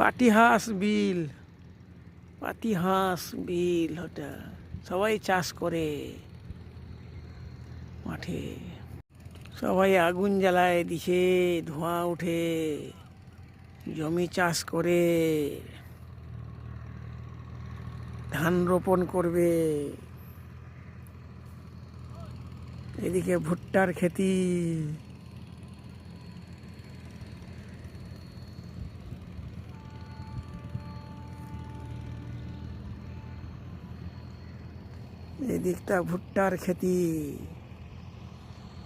পাতিহাঁস বিল পাতিহাঁস বিল ওটা সবাই চাষ করে মাঠে। সবাই আগুন জ্বালায় দিছে ধোঁয়া ওঠে, জমি চাষ করে। ধান রোপণ করবে। এদিকে ভুট্টার খেতি। এদিকটা ভুট্টার খেতি,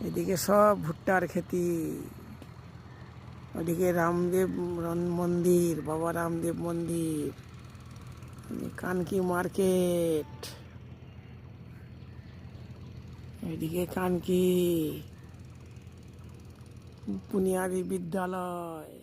এদিকে সব ভুট্টার খেতি। ওদিকে রামদেব মন্দির, বাবা রামদেব মন্দির কানকি মার্কেট, এদিকে কানকি বুনিয়াদি বিদ্যালয়।